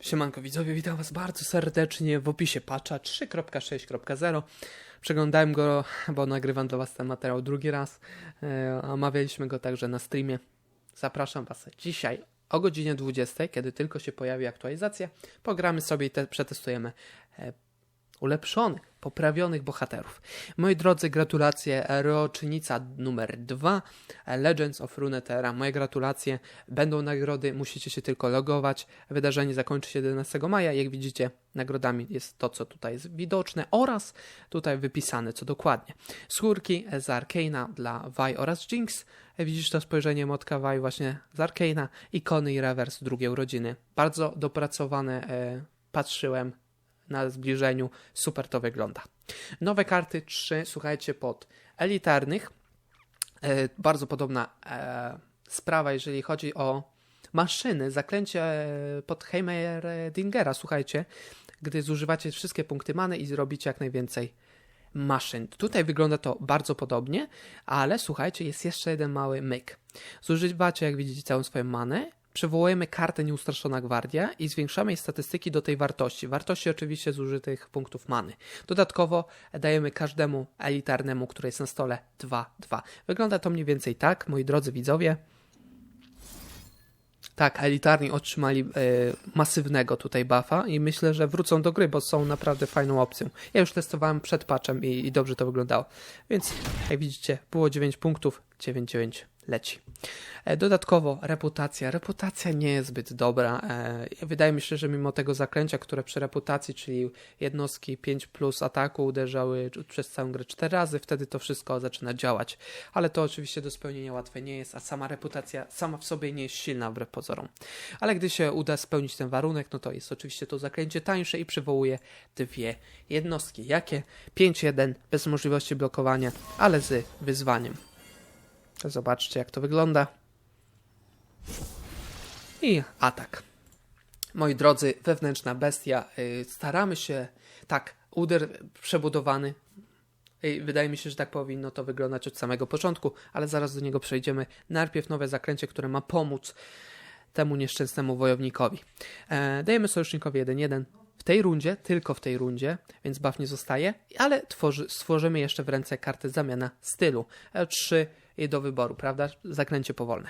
Siemanko widzowie, witam was bardzo serdecznie w opisie patcha 3.6.0. Przeglądałem go, bo nagrywam dla was ten materiał drugi raz. E, Omawialiśmy go także na streamie. Zapraszam was dzisiaj o godzinie 20, kiedy tylko się pojawi aktualizacja. Pogramy sobie i te, przetestujemy e, ulepszonych, poprawionych bohaterów. Moi drodzy, gratulacje, rocznica numer 2 Legends of Runeterra. Moje gratulacje, będą nagrody, musicie się tylko logować. Wydarzenie zakończy się 11 maja. Jak widzicie, nagrodami jest to, co tutaj jest widoczne oraz tutaj wypisane, co dokładnie. Skórki z Arcana dla Vi oraz Jinx. Widzisz to spojrzenie motka Vi właśnie z Arcana. Ikony i rewers drugiej urodziny. Bardzo dopracowane, e, patrzyłem na zbliżeniu. Super to wygląda. Nowe karty 3, słuchajcie, pod elitarnych. E, bardzo podobna e, sprawa, jeżeli chodzi o maszyny. Zaklęcie e, pod Heimerdingera, słuchajcie, gdy zużywacie wszystkie punkty many i zrobicie jak najwięcej maszyn. Tutaj wygląda to bardzo podobnie, ale słuchajcie, jest jeszcze jeden mały myk. Zużywacie, jak widzicie, całą swoją manę przywołujemy kartę Nieustraszona Gwardia i zwiększamy jej statystyki do tej wartości. Wartości oczywiście zużytych punktów many. Dodatkowo dajemy każdemu elitarnemu, który jest na stole 2-2. Wygląda to mniej więcej tak, moi drodzy widzowie. Tak, elitarni otrzymali e, masywnego tutaj buffa i myślę, że wrócą do gry, bo są naprawdę fajną opcją. Ja już testowałem przed patchem i, i dobrze to wyglądało. Więc jak widzicie, było 9 punktów, 9-9 leci. E, Dodatkowo reputacja. Reputacja nie jest zbyt dobra. E, Wydaje mi się, że mimo tego zaklęcia, które przy reputacji, czyli jednostki 5 plus ataku uderzały przez całą grę 4 razy, wtedy to wszystko zaczyna działać. Ale to oczywiście do spełnienia łatwe nie jest, a sama reputacja sama w sobie nie jest silna wbrew pozorom. Ale gdy się uda spełnić ten warunek, no to jest oczywiście to zaklęcie tańsze i przywołuje dwie jednostki. Jakie? 5-1 bez możliwości blokowania, ale z wyzwaniem. Zobaczcie, jak to wygląda. I atak. Moi drodzy, wewnętrzna bestia. Yy, staramy się, tak, uder przebudowany. Yy, wydaje mi się, że tak powinno to wyglądać od samego początku, ale zaraz do niego przejdziemy. Najpierw nowe zaklęcie, które ma pomóc temu nieszczęsnemu wojownikowi. E, dajemy sojusznikowi 1-1 w tej rundzie, tylko w tej rundzie, więc buff nie zostaje, ale tworzy, stworzymy jeszcze w ręce kartę zamiana stylu. E3 do wyboru, prawda? Zaklęcie powolne.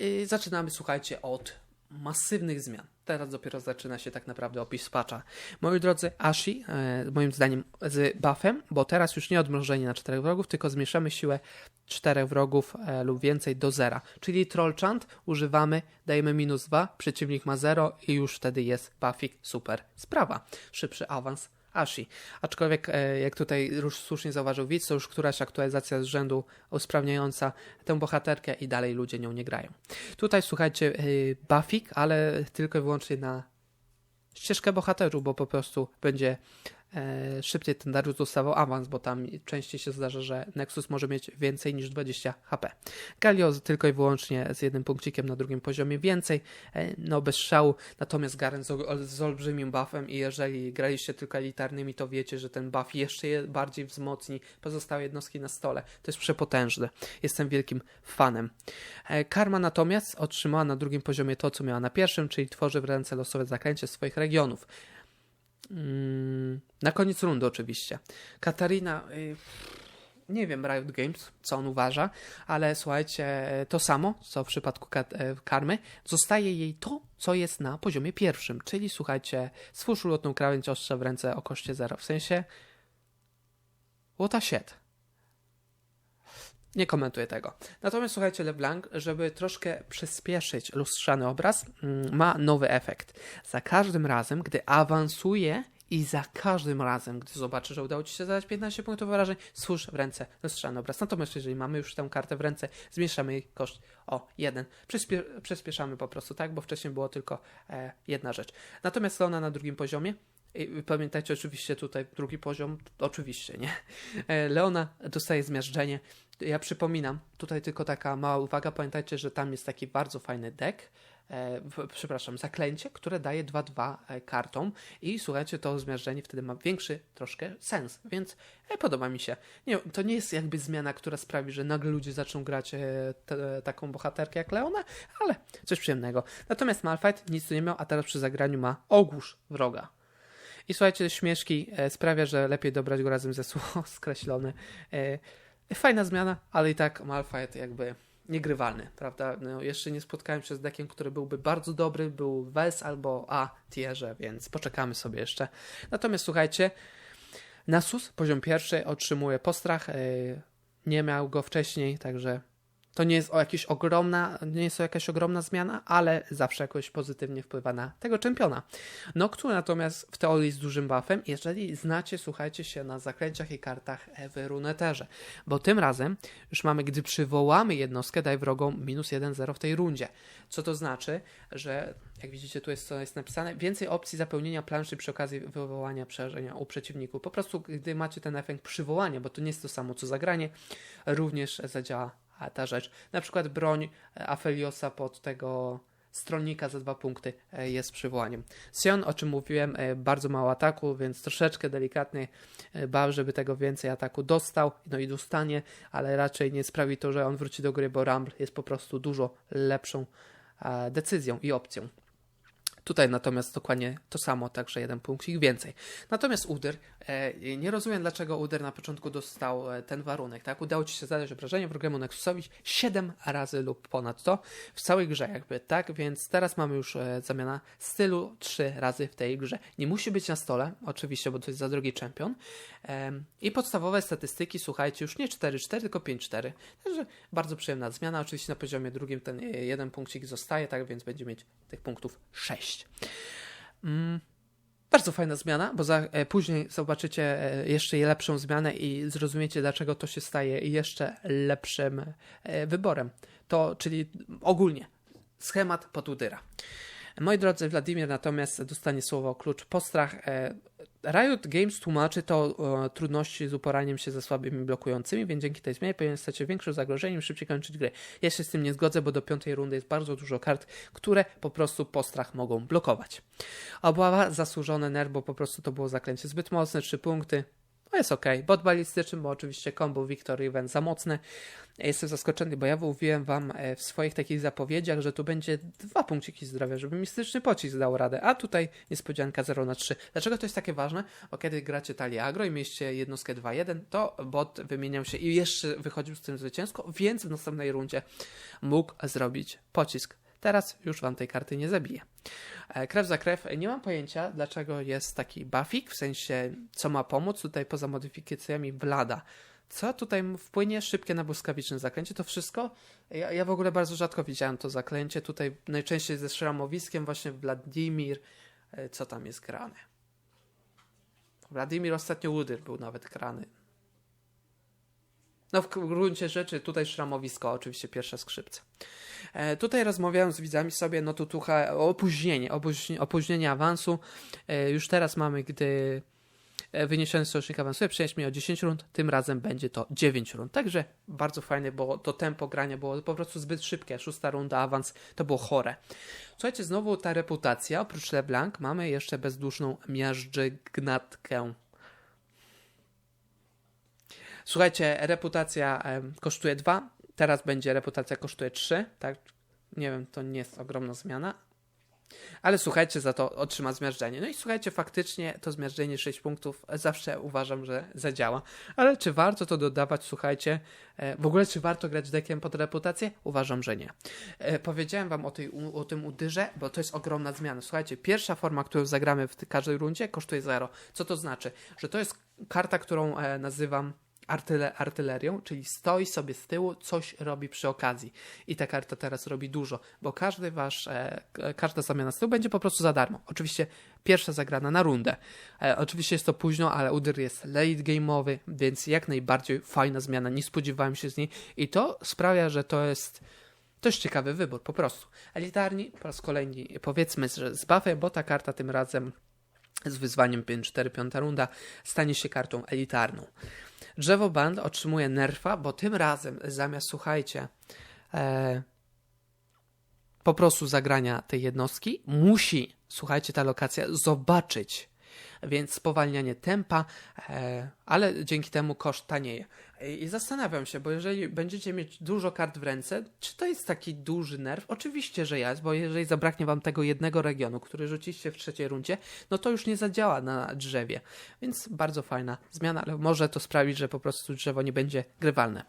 Yy, zaczynamy, słuchajcie, od masywnych zmian. Teraz dopiero zaczyna się tak naprawdę opis patcha. Moi drodzy, Ashi, e, moim zdaniem z buffem, bo teraz już nie odmrożenie na czterech wrogów, tylko zmieszamy siłę czterech wrogów e, lub więcej do zera. Czyli Troll Chant używamy, dajemy minus 2, przeciwnik ma 0 i już wtedy jest buffik, super sprawa. Szybszy awans Ashi. Aczkolwiek, e, jak tutaj już słusznie zauważył widz, to już któraś aktualizacja z rzędu usprawniająca tę bohaterkę i dalej ludzie nią nie grają. Tutaj słuchajcie, e, buffik, ale tylko i wyłącznie na ścieżkę bohaterów, bo po prostu będzie szybciej ten Darius dostawał awans, bo tam częściej się zdarza, że Nexus może mieć więcej niż 20 HP. Galio tylko i wyłącznie z jednym punkcikiem na drugim poziomie więcej, e, no bez szału, natomiast Garen z, z olbrzymim buffem i jeżeli graliście tylko elitarnymi, to wiecie, że ten buff jeszcze je bardziej wzmocni pozostałe jednostki na stole. To jest przepotężne. Jestem wielkim fanem. E, Karma natomiast otrzymała na drugim poziomie to, co miała na pierwszym, czyli tworzy w ręce losowe zaklęcie swoich regionów. Mm, na koniec rundy oczywiście. Katarina, y, nie wiem Riot Games, co on uważa, ale słuchajcie, to samo, co w przypadku e, Karmy, zostaje jej to, co jest na poziomie pierwszym, czyli słuchajcie, stwórz ulotną krawędź ostrza w ręce o koszcie zero, w sensie what a shit. Nie komentuję tego. Natomiast słuchajcie, LeBlanc, żeby troszkę przyspieszyć lustrzany obraz, mm, ma nowy efekt. Za każdym razem, gdy awansuje i za każdym razem, gdy zobaczy, że udało Ci się zadać 15 punktów wrażeń, stwórz w ręce lustrzany obraz. Natomiast jeżeli mamy już tę kartę w ręce, zmniejszamy jej koszt o jeden. Przyspie przyspieszamy po prostu, tak? Bo wcześniej było tylko e, jedna rzecz. Natomiast Leona na drugim poziomie pamiętajcie oczywiście tutaj drugi poziom, oczywiście, nie? E, Leona dostaje zmiażdżenie. Ja przypominam, tutaj tylko taka mała uwaga, pamiętajcie, że tam jest taki bardzo fajny deck, e, przepraszam, zaklęcie, które daje 2-2 e, kartom i słuchajcie, to zmiażdżenie wtedy ma większy troszkę sens, więc e, podoba mi się. Nie, to nie jest jakby zmiana, która sprawi, że nagle ludzie zaczną grać e, taką bohaterkę jak Leona, ale coś przyjemnego. Natomiast Malfight nic tu nie miał, a teraz przy zagraniu ma ogłusz wroga. I słuchajcie, śmieszki e, sprawia, że lepiej dobrać go razem ze słowo skreślone. Fajna zmiana, ale i tak Malfight jakby niegrywalny, prawda? No, jeszcze nie spotkałem się z deckiem, który byłby bardzo dobry, był w S albo A tierze, więc poczekamy sobie jeszcze. Natomiast słuchajcie, Nasus, poziom pierwszy, otrzymuje postrach. E, nie miał go wcześniej, także to nie jest jakaś ogromna, nie jest to jakaś ogromna zmiana, ale zawsze jakoś pozytywnie wpływa na tego czempiona. Noctu natomiast w teorii z dużym buffem, jeżeli znacie, słuchajcie się na zaklęciach i kartach w runeterze, bo tym razem już mamy, gdy przywołamy jednostkę, daj wrogom minus 1-0 w tej rundzie. Co to znaczy, że jak widzicie, tu jest co jest napisane, więcej opcji zapełnienia planszy przy okazji wywołania przerażenia u przeciwników. Po prostu, gdy macie ten efekt przywołania, bo to nie jest to samo co zagranie, również zadziała ta rzecz. Na przykład broń e, Afeliosa pod tego stronnika za dwa punkty e, jest przywołaniem. Sion, o czym mówiłem, e, bardzo mało ataku, więc troszeczkę delikatnie bał, żeby tego więcej ataku dostał, no i dostanie, ale raczej nie sprawi to, że on wróci do gry, bo Rumble jest po prostu dużo lepszą decyzją i opcją. Tutaj natomiast dokładnie to samo, także jeden punkcik więcej. Natomiast Udyr, e, nie rozumiem dlaczego Udyr na początku dostał e, ten warunek, tak? Udało Ci się zadać obrażenie wrogemu Nexusowi 7 razy lub ponad to w całej grze jakby, tak? Więc teraz mamy już e, zamiana stylu 3 razy w tej grze. Nie musi być na stole, oczywiście, bo to jest za drogi czempion. I podstawowe statystyki, słuchajcie, już nie 4-4, tylko 5-4. Także bardzo przyjemna zmiana. Oczywiście na poziomie drugim ten jeden punkcik zostaje, tak więc będzie mieć tych punktów 6. Mm, bardzo fajna zmiana, bo za, e, później zobaczycie e, jeszcze lepszą zmianę i zrozumiecie, dlaczego to się staje jeszcze lepszym e, wyborem. To, czyli ogólnie schemat pod Udyra. Moi drodzy, Wladimir natomiast dostanie słowo klucz postrach. Riot Games tłumaczy to e, trudności z uporaniem się ze słabymi blokującymi, więc dzięki tej zmianie powinien stać się większym zagrożeniem szybciej kończyć grę. Ja się z tym nie zgodzę, bo do piątej rundy jest bardzo dużo kart, które po prostu postrach mogą blokować. Obawa zasłużone nerw, bo po prostu to było zaklęcie zbyt mocne, 3 punkty. No jest ok. Bot balistyczny, bo oczywiście combo Victor Event za mocne. Jestem zaskoczony, bo ja mówiłem wam e, w swoich takich zapowiedziach, że tu będzie dwa punkciki zdrowia, żeby mistyczny pocisk dał radę, a tutaj niespodzianka 0 na 3. Dlaczego to jest takie ważne? Bo kiedy gracie talię agro i mieliście jednostkę 2-1, to bot wymieniał się i jeszcze wychodził z tym zwycięsko, więc w następnej rundzie mógł zrobić pocisk. Teraz już wam tej karty nie zabije. E, krew za krew. Nie mam pojęcia, dlaczego jest taki buffik, w sensie co ma pomóc tutaj poza modyfikacjami Vlada. Co tutaj wpłynie szybkie na błyskawiczne zaklęcie? To wszystko? Ja, ja w ogóle bardzo rzadko widziałem to zaklęcie. Tutaj najczęściej ze szramowiskiem właśnie Wladimir. E, co tam jest grane? Wladimir ostatnio Udyr był nawet grany. No w gruncie rzeczy tutaj szramowisko, oczywiście pierwsze skrzypce. E, tutaj rozmawiałem z widzami sobie, no tu tucha opóźnienie, opóźnienie, opóźnienie awansu. E, już teraz mamy, gdy e, wyniesiony sojusznik awansuje, przejdźmy o 10 rund, tym razem będzie to 9 rund. Także bardzo fajne, bo to tempo grania było po prostu zbyt szybkie. Szósta runda, awans, to było chore. Słuchajcie, znowu ta reputacja, oprócz LeBlanc mamy jeszcze bezduszną miażdżygnatkę. Słuchajcie, reputacja kosztuje 2, teraz będzie reputacja kosztuje 3, tak? Nie wiem, to nie jest ogromna zmiana, ale słuchajcie, za to otrzyma zmiażdżenie. No i słuchajcie, faktycznie to zmiażdżenie 6 punktów zawsze uważam, że zadziała. Ale czy warto to dodawać, słuchajcie, e, w ogóle czy warto grać dekiem pod reputację? Uważam, że nie. E, powiedziałem wam o, tej, o tym udyrze, bo to jest ogromna zmiana. Słuchajcie, pierwsza forma, którą zagramy w każdej rundzie kosztuje 0. Co to znaczy? Że to jest karta, którą e, nazywam artyler artylerią, czyli stoi sobie z tyłu, coś robi przy okazji. I ta karta teraz robi dużo, bo każdy wasz, e, każda zamiana z tyłu będzie po prostu za darmo. Oczywiście pierwsza zagrana na rundę. E, oczywiście jest to późno, ale Udyr jest late game'owy, więc jak najbardziej fajna zmiana, nie spodziewałem się z niej i to sprawia, że to jest dość ciekawy wybór, po prostu. Elitarni, po raz kolejny, powiedzmy, że z buffem, bo ta karta tym razem z wyzwaniem 5-4, 5 runda stanie się kartą elitarną. Drzewo Band otrzymuje nerfa, bo tym razem zamiast, słuchajcie, e, po prostu zagrania tej jednostki, musi, słuchajcie, ta lokacja zobaczyć więc spowalnianie tempa, e, ale dzięki temu koszt tanieje. I zastanawiam się, bo jeżeli będziecie mieć dużo kart w ręce, czy to jest taki duży nerw? Oczywiście, że jest, bo jeżeli zabraknie wam tego jednego regionu, który rzuciliście w trzeciej rundzie, no to już nie zadziała na drzewie. Więc bardzo fajna zmiana, ale może to sprawić, że po prostu drzewo nie będzie grywalne.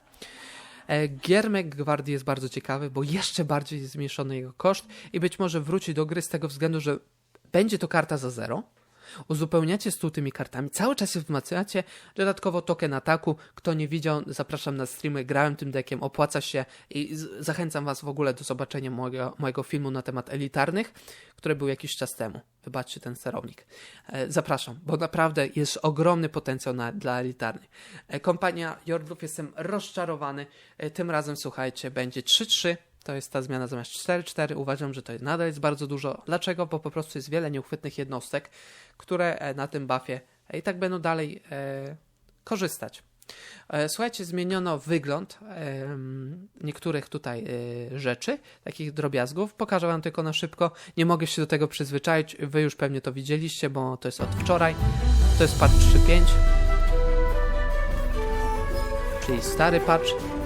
E, Giermek Gwardii jest bardzo ciekawy, bo jeszcze bardziej jest zmniejszony jego koszt i być może wróci do gry z tego względu, że będzie to karta za zero, Uzupełniacie stół tymi kartami, cały czas się wzmacniacie, dodatkowo token ataku. Kto nie widział, zapraszam na streamy, grałem tym dekiem, opłaca się i zachęcam Was w ogóle do zobaczenia mojego, mojego filmu na temat elitarnych, który był jakiś czas temu. Wybaczcie ten sterownik. E, zapraszam, bo naprawdę jest ogromny potencjał na, dla elitarnych. E, kompania Jordów, jestem rozczarowany. E, tym razem, słuchajcie, będzie 3-3 to jest ta zmiana zamiast 4-4. Uważam, że to nadal jest bardzo dużo. Dlaczego? Bo po prostu jest wiele nieuchwytnych jednostek, które e, na tym buffie i tak będą dalej e, korzystać. E, słuchajcie, zmieniono wygląd e, niektórych tutaj e, rzeczy, takich drobiazgów. Pokażę Wam tylko na szybko. Nie mogę się do tego przyzwyczaić. Wy już pewnie to widzieliście, bo to jest od wczoraj. To jest patch 3.5, czyli stary patch.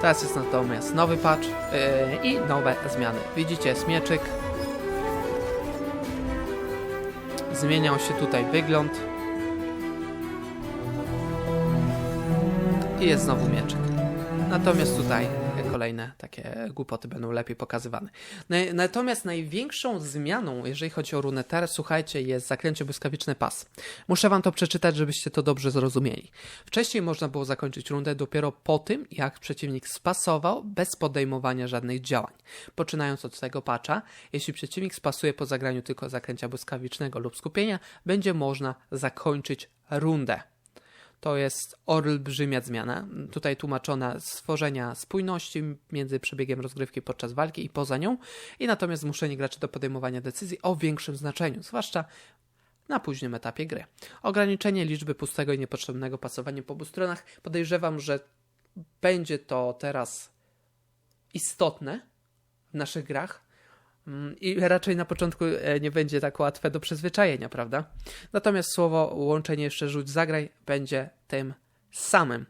Teraz jest natomiast nowy patch yy, i nowe zmiany. Widzicie, smieczyk. Zmieniał się tutaj wygląd. I jest znowu mieczyk. Natomiast tutaj kolejne takie głupoty będą lepiej pokazywane. Natomiast największą zmianą, jeżeli chodzi o runeter, słuchajcie, jest zaklęcie błyskawiczny pas. Muszę wam to przeczytać, żebyście to dobrze zrozumieli. Wcześniej można było zakończyć rundę dopiero po tym, jak przeciwnik spasował bez podejmowania żadnych działań. Poczynając od tego patcha, jeśli przeciwnik spasuje po zagraniu tylko zaklęcia błyskawicznego lub skupienia, będzie można zakończyć rundę to jest olbrzymia zmiana. Tutaj tłumaczona stworzenia spójności między przebiegiem rozgrywki podczas walki i poza nią, i natomiast zmuszenie graczy do podejmowania decyzji o większym znaczeniu, zwłaszcza na późnym etapie gry. Ograniczenie liczby pustego i niepotrzebnego pasowania po obu stronach. Podejrzewam, że będzie to teraz istotne w naszych grach, I raczej na początku e, nie będzie tak łatwe do przyzwyczajenia, prawda? Natomiast słowo łączenie jeszcze rzuć zagraj będzie tym samym.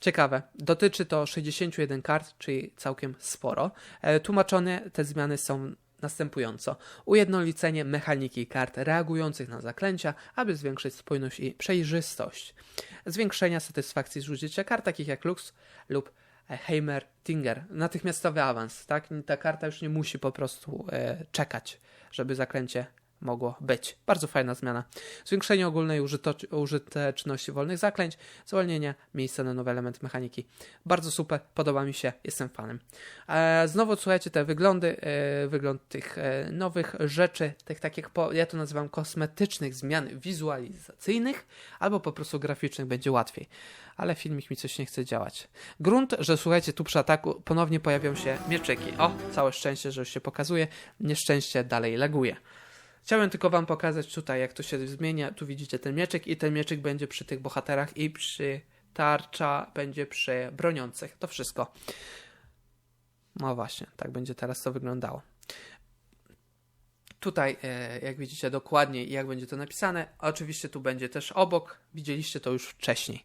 ciekawe. Dotyczy to 61 kart, czyli całkiem sporo. E, tłumaczone te zmiany są następująco. Ujednolicenie mechaniki kart reagujących na zaklęcia, aby zwiększyć spójność i przejrzystość. Zwiększenia satysfakcji z użycia kart, takich jak Lux lub Heimer Tinger. Natychmiastowy awans, tak? Ta karta już nie musi po prostu e, czekać, żeby zaklęcie mogło być. Bardzo fajna zmiana. Zwiększenie ogólnej użyteczności wolnych zaklęć, zwolnienie miejsca na nowy element mechaniki. Bardzo super, podoba mi się, jestem fanem. E, znowu słuchajcie, te wyglądy, e, wygląd tych e, nowych rzeczy, tych takich, po, ja to nazywam kosmetycznych zmian wizualizacyjnych, albo po prostu graficznych będzie łatwiej. Ale filmik mi coś nie chce działać. Grunt, że słuchajcie, tu przy ataku ponownie pojawią się mieczyki. O, całe szczęście, że już się pokazuje. Nieszczęście dalej laguje. Chciałem tylko wam pokazać tutaj, jak to się zmienia. Tu widzicie ten mieczek i ten mieczek będzie przy tych bohaterach i przy tarcza będzie przy broniących. To wszystko. No właśnie, tak będzie teraz to wyglądało. Tutaj, e, jak widzicie dokładnie, jak będzie to napisane. Oczywiście tu będzie też obok. Widzieliście to już wcześniej.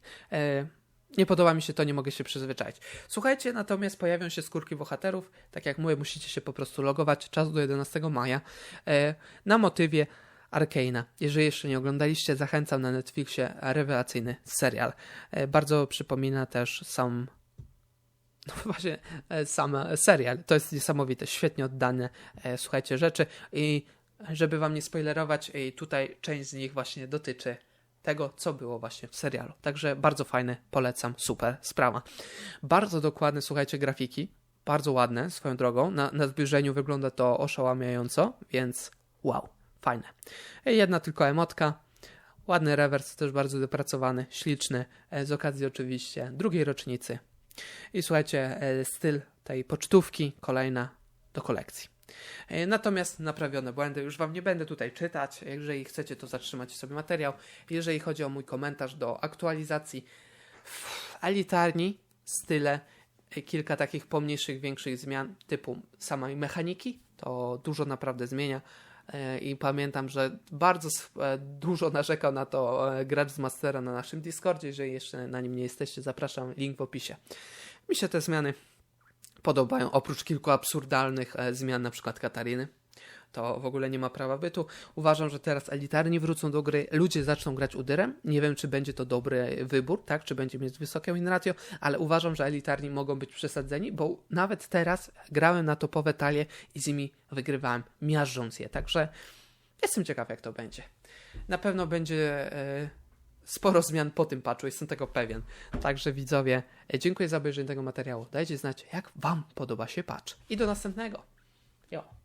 Nie podoba mi się to, nie mogę się przyzwyczaić. Słuchajcie, natomiast pojawią się skórki bohaterów. Tak jak mówię, musicie się po prostu logować. Czas do 11 maja. E, na motywie Arkeina. Jeżeli jeszcze nie oglądaliście, zachęcam na Netflixie rewelacyjny serial. E, bardzo przypomina też sam no właśnie e, sam serial. To jest niesamowite, świetnie oddane, słuchajcie, rzeczy i żeby wam nie spoilerować, tutaj część z nich właśnie dotyczy tego, co było właśnie w serialu. Także bardzo fajny, polecam, super sprawa. Bardzo dokładne, słuchajcie, grafiki, bardzo ładne swoją drogą. Na, na zbliżeniu wygląda to oszałamiająco, więc wow, fajne. Jedna tylko emotka. Ładny rewers, też bardzo dopracowany, śliczny, e, z okazji oczywiście drugiej rocznicy. I słuchajcie, e, styl tej pocztówki, kolejna do kolekcji. E, natomiast naprawione błędy już Wam nie będę tutaj czytać. Jeżeli chcecie, to zatrzymać sobie materiał. Jeżeli chodzi o mój komentarz do aktualizacji w elitarni, style, y, kilka takich pomniejszych, większych zmian typu samej mechaniki, to dużo naprawdę zmienia. Y, I pamiętam, że bardzo e, dużo narzekał na to e, gracz z Mastera na naszym Discordzie. Jeżeli jeszcze na nim nie jesteście, zapraszam, link w opisie. Mi się te zmiany podobają, oprócz kilku absurdalnych e, zmian, na przykład Katariny. To w ogóle nie ma prawa bytu. Uważam, że teraz elitarni wrócą do gry, ludzie zaczną grać Udyrem. Nie wiem, czy będzie to dobry wybór, tak? Czy będzie mieć wysokie win ratio, ale uważam, że elitarni mogą być przesadzeni, bo nawet teraz grałem na topowe talie i z nimi wygrywałem, miażdżąc je. Także jestem ciekaw, jak to będzie. Na pewno będzie e, sporo zmian po tym patchu, jestem tego pewien. Także widzowie, e, dziękuję za obejrzenie tego materiału. Dajcie znać, jak Wam podoba się patch. I do następnego. Jo.